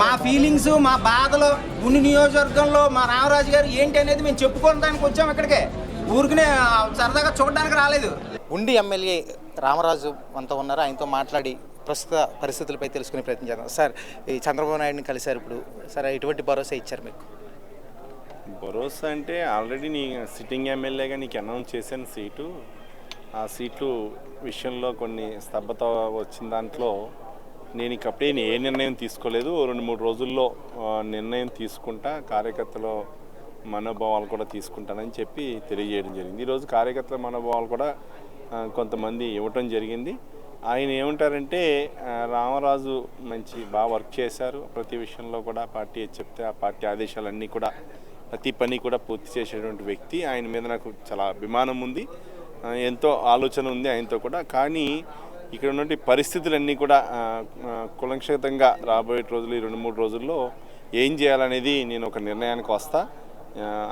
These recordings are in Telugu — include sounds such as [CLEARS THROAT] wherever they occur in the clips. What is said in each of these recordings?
మా ఫీలింగ్స్ మా బాధలు గుండి నియోజకవర్గంలో మా రామరాజు గారు ఏంటి అనేది మేము చెప్పుకోవడానికి వచ్చాం ఇక్కడికే. ఊరికనే సరదాగా చూడడానికి రాలేదు. ఉండి ఎమ్మెల్యే రామరాజు అంతా ఉన్నారు. ఆయనతో మాట్లాడి ప్రస్తుత పరిస్థితులపై తెలుసుకునే ప్రయత్నం చేద్దాం. సార్ ఈ చంద్రబాబు నాయుడిని కలిశారు ఇప్పుడు. సరే ఎటువంటి భరోసా ఇచ్చారు మీకు? భరోసా అంటే ఆల్రెడీ నీ సిట్టింగ్ ఎమ్మెల్యేగా నీకు అనౌన్స్ చేశాను సీటు. ఆ సీట్లు విషయంలో కొన్ని స్తబ్దత వచ్చిన దాంట్లో నేను ఇకప్పుడే నేను ఏ నిర్ణయం తీసుకోలేదు. రెండు మూడు రోజుల్లో నిర్ణయం తీసుకుంటా కార్యకర్తల మనోభావాలు కూడా తీసుకుంటానని చెప్పి తెలియజేయడం జరిగింది. ఈరోజు కార్యకర్తల మనోభావాలు కూడా కొంతమంది ఇవ్వటం జరిగింది. ఆయన ఏమంటారంటే రామరాజు మంచి బాగా వర్క్ చేశారు. ప్రతి విషయంలో కూడా పార్టీ చెప్తే ఆ పార్టీ ఆదేశాలన్నీ కూడా ప్రతి పని కూడా పూర్తి చేసేటువంటి వ్యక్తి. ఆయన మీద నాకు చాలా అభిమానం ఉంది. ఎంతో ఆలోచన ఉంది ఆయనతో కూడా. కానీ ఇక్కడ ఉన్నటువంటి పరిస్థితులన్నీ కూడా కులంక్షితంగా రాబోయే రోజులు ఈ రెండు మూడు రోజుల్లో ఏం చేయాలనేది నేను ఒక నిర్ణయానికి వస్తా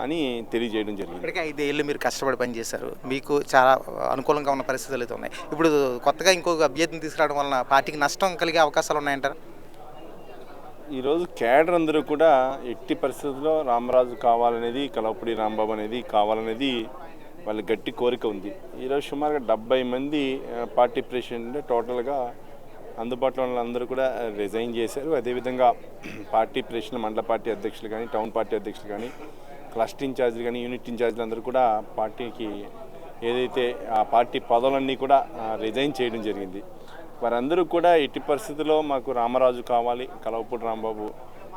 అని తెలియజేయడం జరిగింది. ఇప్పటికే ఐదేళ్ళు మీరు కష్టపడి పనిచేశారు. మీకు చాలా అనుకూలంగా ఉన్న పరిస్థితులు అయితే ఉన్నాయి. ఇప్పుడు కొత్తగా ఇంకొక అభ్యర్థిని తీసుకురావడం వలన పార్టీకి నష్టం కలిగే అవకాశాలు ఉన్నాయంటారు? ఈరోజు క్యాడర్ అందరూ కూడా ఎట్టి పరిస్థితుల్లో రామరాజు కావాలనేది కలవపూడి రాంబాబు అనేది కావాలనేది వాళ్ళ గట్టి కోరిక ఉంది. ఈరోజు సుమారుగా డెబ్బై మంది పార్టీ ప్రెసిడెంట్ టోటల్గా అందుబాటులో ఉన్న అందరూ కూడా రిజైన్ చేశారు. అదేవిధంగా పార్టీ ప్రెసిడెంట్ మండల పార్టీ అధ్యక్షులు కానీ టౌన్ పార్టీ అధ్యక్షులు కానీ క్లస్టర్ ఇన్ఛార్జీలు కానీ యూనిట్ ఇన్ఛార్జీలు అందరూ కూడా పార్టీకి ఏదైతే ఆ పార్టీ పదవులన్నీ కూడా రిజైన్ చేయడం జరిగింది. వారందరూ కూడా ఎట్టి పరిస్థితుల్లో మాకు రామరాజు కావాలి కలవపూడి రాంబాబు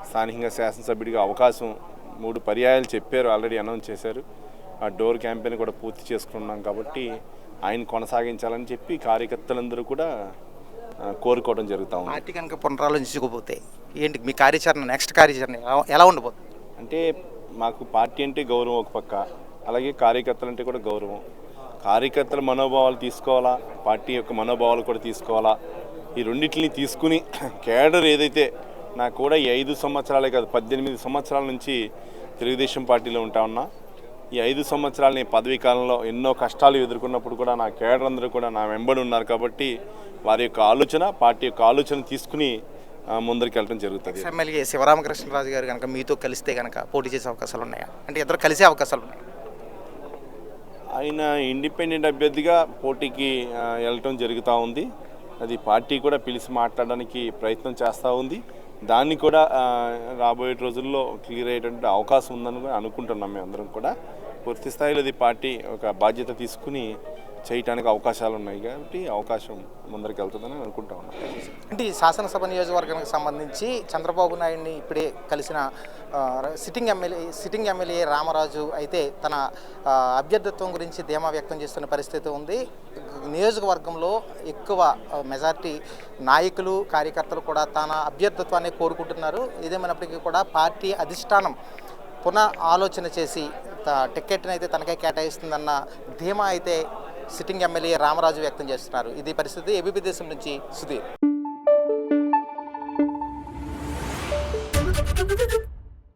స్థానికంగా శాసనసభ్యుడిగా అవకాశం మూడు పర్యాయాలు చెప్పారు ఆల్రెడీ అనౌన్స్ చేశారు. ఆ డోర్ క్యాంపెయిన్ కూడా పూర్తి చేసుకున్నాం కాబట్టి ఆయన కొనసాగించాలని చెప్పి కార్యకర్తలందరూ కూడా కోరుకోవడం జరుగుతూ ఉంది. పార్టీ కనుక పునరాలోచించకపోతే ఏంటి? మీ కార్యాచరణ నెక్స్ట్ కార్యాచరణ ఎలా- ఎలా ఉండబోతుంది? అంటే మాకు పార్టీ అంటే గౌరవం ఒక పక్క అలాగే కార్యకర్తలు అంటే కూడా గౌరవం. కార్యకర్తల మనోభావాలు తీసుకోవాలా? పార్టీ యొక్క మనోభావాలు కూడా తీసుకోవాలా? ఈ రెండింటిని తీసుకుని [CLEARS THROAT] కేడర్ ఏదైతే నాకు కూడా ఈ ఐదు సంవత్సరాలే కాదు పద్దెనిమిది సంవత్సరాల నుంచి తెలుగుదేశం పార్టీలో ఉంటా ఉన్నా ఈ ఐదు సంవత్సరాలు నేను పదవీ కాలంలో ఎన్నో కష్టాలు ఎదుర్కొన్నప్పుడు కూడా నా కేడర్ అందరూ కూడా నా వెంబడి ఉన్నారు కాబట్టి వారి యొక్క ఆలోచన పార్టీ యొక్క ఆలోచన తీసుకుని ముందరికి వెళ్ళడం జరుగుతుంది. ఎమ్మెల్యే శివరామకృష్ణరాజు గారు కనుక మీతో కలిస్తే కనుక పోటీ చేసే అవకాశాలు ఉన్నాయా? అంటే ఇద్దరు కలిసే అవకాశాలు ఉన్నాయి. ఆయన ఇండిపెండెంట్ అభ్యర్థిగా పోటీకి వెళ్ళటం జరుగుతూ ఉంది. అది పార్టీ కూడా పిలిచి మాట్లాడడానికి ప్రయత్నం చేస్తూ ఉంది. దాన్ని కూడా రాబోయే రోజుల్లో క్లియర్ అయ్యేటువంటి అవకాశం ఉందని కూడా అనుకుంటున్నాం మేము అందరం కూడా. పూర్తి స్థాయిలో పార్టీ ఒక బాధ్యత తీసుకుని చేయటానికి అవకాశాలు ఉన్నాయి కాబట్టి అవకాశం ముందరికి వెళ్తుందని అనుకుంటా ఉన్నాం. అంటే ఈ శాసనసభ నియోజకవర్గానికి సంబంధించి చంద్రబాబు నాయుడిని ఇప్పుడే కలిసిన sitting MLA sitting MLA Ramaraju అయితే తన అభ్యర్థిత్వం గురించి ధీమా వ్యక్తం చేస్తున్న పరిస్థితి ఉంది. నియోజకవర్గంలో ఎక్కువ మెజార్టీ నాయకులు కార్యకర్తలు కూడా తన అభ్యర్థిత్వాన్ని కోరుకుంటున్నారు. ఇదేమైనప్పటికీ కూడా పార్టీ అధిష్టానం పునః ఆలోచన చేసి త- టికెట్ని అయితే తనకే కేటాయిస్తుందన్న ధీమా అయితే సిట్టింగ్ ఎమ్మెల్యే రామరాజు వ్యక్తం చేస్తున్నారు. ఇది పరిస్థితి ఏబీపీ దేశం నుంచి సుధీర్.